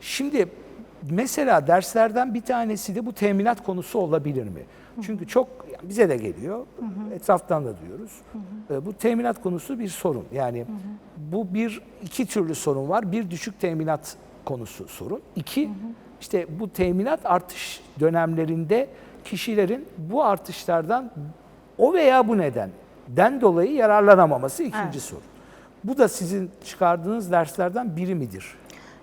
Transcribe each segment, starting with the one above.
Şimdi mesela derslerden bir tanesi de bu teminat konusu olabilir mi? Çünkü çok bize de geliyor, etraftan da duyuyoruz. E, Bu teminat konusu bir sorun. Yani bu bir iki türlü sorun var. Bir düşük teminat konusu sorun. İki işte bu teminat artış dönemlerinde kişilerin bu artışlardan o veya bu nedenden dolayı yararlanamaması ikinci Evet. sorun. Bu da sizin çıkardığınız derslerden biri midir?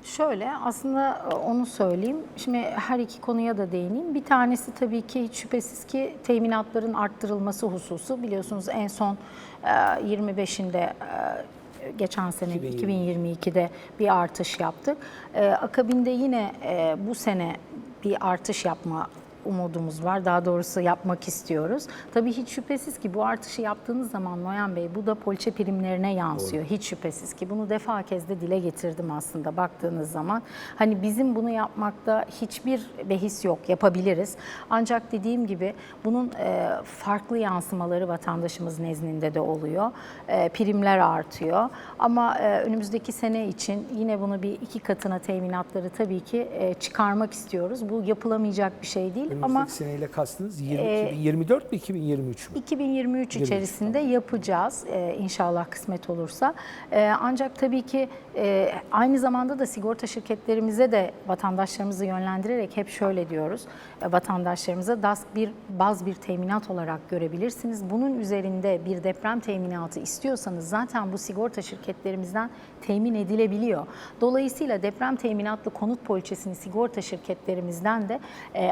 Şöyle aslında e, onu söyleyeyim. Şimdi her iki konuya da değineyim. Bir tanesi tabii ki hiç şüphesiz ki teminatların arttırılması hususu. Biliyorsunuz en son e, 25'inde e, geçen sene 2020. 2022'de bir artış yaptık. E, Akabinde yine e, bu sene bir artış yapma umudumuz var. Daha doğrusu yapmak istiyoruz. Tabii hiç şüphesiz ki bu artışı yaptığınız zaman Noyan Bey bu da poliçe primlerine yansıyor. Hiç şüphesiz ki. Bunu defa kez de dile getirdim aslında baktığınız zaman. Hani bizim bunu yapmakta hiçbir behis yok. Yapabiliriz. Ancak dediğim gibi bunun e, farklı yansımaları vatandaşımız nezdinde de oluyor. E, primler artıyor. Ama e, önümüzdeki sene için yine bunu bir iki katına teminatları tabii ki çıkarmak istiyoruz. Bu yapılamayacak bir şey değil. Önümüzdeki Ama seneyle kastınız 20, Ee, 2024 mi 2023 mü? 2023 içerisinde yapacağız e, inşallah kısmet olursa. E, ancak tabii ki e, aynı zamanda da sigorta şirketlerimize de vatandaşlarımızı yönlendirerek hep şöyle diyoruz. E, vatandaşlarımıza DASK bir baz bir teminat olarak görebilirsiniz. Bunun üzerinde bir deprem teminatı istiyorsanız zaten bu sigorta şirketlerimizden temin edilebiliyor. Dolayısıyla deprem teminatlı konut poliçesini sigorta şirketlerimizden de e,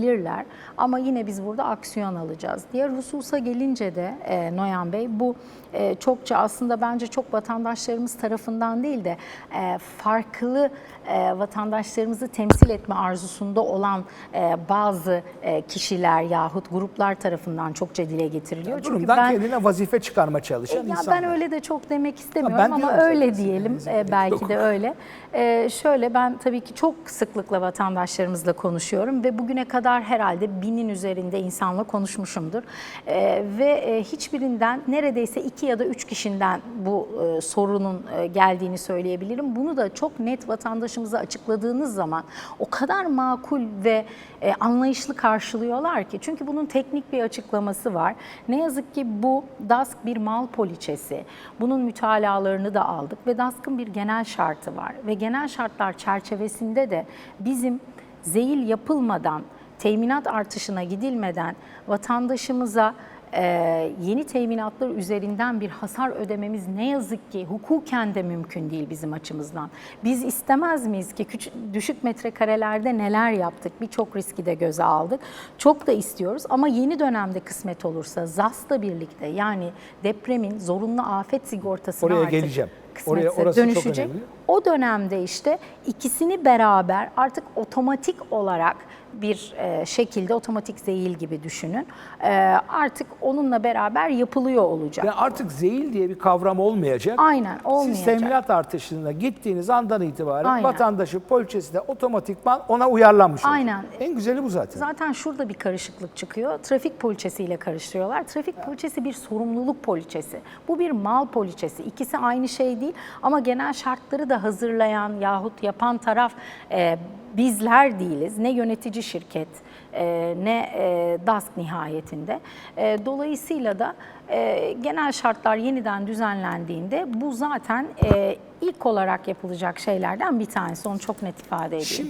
alabilirler. Ama yine biz burada aksiyon alacağız. Diğer hususa gelince de e, Noyan Bey bu e, çokça aslında bence çok vatandaşlarımız tarafından değil de e, farklı e, vatandaşlarımızı temsil etme arzusunda olan e, bazı e, kişiler yahut gruplar tarafından çokça dile getiriliyor. Çünkü Durumdan ben kendine vazife çıkarma çalışan ya insanlar. ben öyle de çok demek istemiyorum ama diyorum öyle diyelim e, belki de öyle. E, şöyle ben tabii ki çok sıklıkla vatandaşlarımızla konuşuyorum ve bugüne kadar herhalde binin üzerinde insanla konuşmuşumdur. E, ve e, hiçbirinden neredeyse iki ya da üç kişiden bu e, sorunun e, geldiğini söyleyebilirim. Bunu da çok net vatandaşımıza açıkladığınız zaman o kadar makul ve e, anlayışlı karşılıyorlar ki. Çünkü bunun teknik bir açıklaması var. Ne yazık ki bu DASK bir mal poliçesi. Bunun mütalalarını da aldık ve DASK'ın bir genel şartı var. Ve genel şartlar çerçevesinde de bizim zeyil yapılmadan, teminat artışına gidilmeden vatandaşımıza e, yeni teminatlar üzerinden bir hasar ödememiz ne yazık ki hukuken de mümkün değil bizim açımızdan. Biz istemez miyiz ki küçük, düşük metrekarelerde neler yaptık, birçok riski de göze aldık. Çok da istiyoruz ama yeni dönemde kısmet olursa ZAS'la birlikte yani depremin zorunlu afet sigortasına Oraya artık geleceğim. Kısmetse Oraya- dönüşecek. O dönemde işte ikisini beraber artık otomatik olarak bir e, şekilde otomatik zehil gibi düşünün. E, artık onunla beraber yapılıyor olacak. Yani artık zehil diye bir kavram olmayacak. Aynen Siz olmayacak. teminat artışına gittiğiniz andan itibaren Aynen. vatandaşı poliçesi de otomatikman ona uyarlanmış olacak. Aynen. En güzeli bu zaten. Zaten şurada bir karışıklık çıkıyor. Trafik poliçesiyle karıştırıyorlar. Trafik poliçesi bir sorumluluk poliçesi. Bu bir mal poliçesi. İkisi aynı değil ama genel şartları da hazırlayan yahut yapan taraf e, bizler değiliz. Ne yönetici şirket e, ne e, DASK nihayetinde. E, dolayısıyla da e, genel şartlar yeniden düzenlendiğinde bu zaten e, ilk olarak yapılacak şeylerden bir tanesi. Onu çok net ifade edeyim. Şimdi